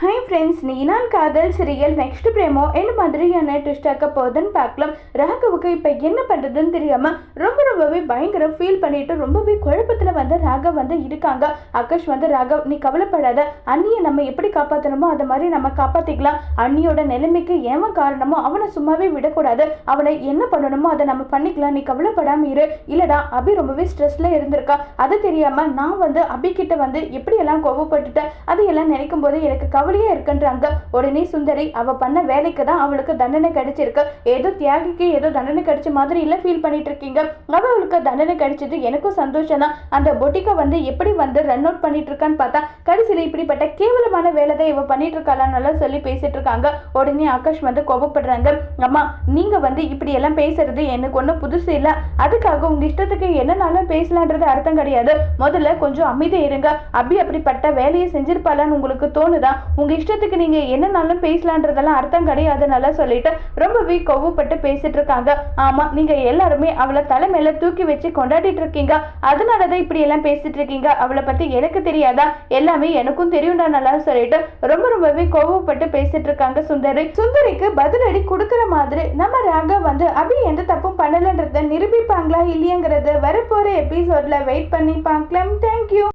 Hi friends நீனான் காதல் serial next பிரேமோ என்ன மாதிரியான ட்விஸ்ட் ஆக்க போகுதுன்னு பார்க்கலாம். ராகவுக்கு இப்போ என்ன பண்ணுறதுன்னு தெரியாமல் ரொம்ப ரொம்பவே பயங்கரம் ஃபீல் பண்ணிட்டு ரொம்பவே குழப்பத்தில் வந்து ராகவ் வந்து இருக்காங்க. ஆகாஷ் வந்து ராகவ் நீ கவலைப்படாத. அண்ணியை நம்ம எப்படி காப்பாற்றணுமோ அதை மாதிரி நம்ம காப்பாற்றிக்கலாம் அண்ணியோட நிலைமைக்கு ஏன் காரணமோ அவனை சும்மாவே விடக்கூடாது. அவனை என்ன பண்ணணுமோ அதை நம்ம பண்ணிக்கலாம். நீ கவலைப்படாமல் இரு. இல்லைடா அபி ரொம்பவே ஸ்ட்ரெஸ்ல இருந்திருக்கா. அது தெரியாம நான் வந்து அபி கிட்ட வந்து எப்படியெல்லாம் கோவப்பட்டுட்டேன் அதையெல்லாம் நினைக்கும் போது எனக்கு கவலையா இருக்குன்றாங்க. உடனே சுந்தரி அவ பண்ண வேலைக்கு தான் அவளுக்கு தண்டனை கிடைச்சிருக்கு. ஏதோ தியாகிக்கு ஏதோ தண்டனை கிடைச்ச மாதிரி இல்ல ஃபீல் பண்ணிட்டு இருக்கீங்க. அவளுக்கு தண்டனை கிடைச்சது எனக்கும் சந்தோஷம் தான். அந்த பொட்டிக்கை வந்து எப்படி வந்து ரன் அவுட் பண்ணிட்டு இருக்கான்னு பார்த்தா கடைசியில் இப்படிப்பட்ட கேவலமான வேலை தான் இவ பண்ணிட்டு இருக்காளான்னு சொல்லி பேசிட்டு இருக்காங்க. உடனே ஆகாஷ் வந்து கோபப்படுறாங்க. அம்மா நீங்க வந்து இப்படி எல்லாம் பேசுறது எனக்கு ஒன்றும் புதுசு இல்லை. அதுக்காக உங்க இஷ்டத்துக்கு என்னனாலும் பேசலான்றது அர்த்தம் கிடையாது. முதல்ல கொஞ்சம் அமைதி இருங்க. அப்படி அப்படிப்பட்ட வேலையை செஞ்சிருப்பாளான்னு உங்களுக்கு தோணுதா? உங்கள் இஷ்டத்துக்கு நீங்கள் என்னனாலும் பேசலான்றதெல்லாம் அர்த்தம் கிடையாதுனால சொல்லிட்டு ரொம்பவே கோவப்பட்டு பேசிட்டு இருக்காங்க ஆமாம் நீங்கள் எல்லாருமே அவளை தலைமையில தூக்கி வச்சு கொண்டாடிட்டு இருக்கீங்க அதனாலதான் இப்படி எல்லாம் பேசிட்டு இருக்கீங்க அவளை பற்றி எனக்கு தெரியாதா? எல்லாமே எனக்கும் தெரியும்டா நல்லா சொல்லிட்டு ரொம்ப ரொம்பவே கோவப்பட்டு பேசிட்டு இருக்காங்க சுந்தரி. சுந்தரிக்கு பதிலடி கொடுக்குற மாதிரி நம்ம ராகா வந்து அபி எந்த தப்பும் பண்ணலன்றத நிரூபிப்பாங்களா இல்லையாங்கிறத வரப்போற எபிசோட்ல வெயிட் பண்ணி பார்க்கலாம். தேங்க்யூ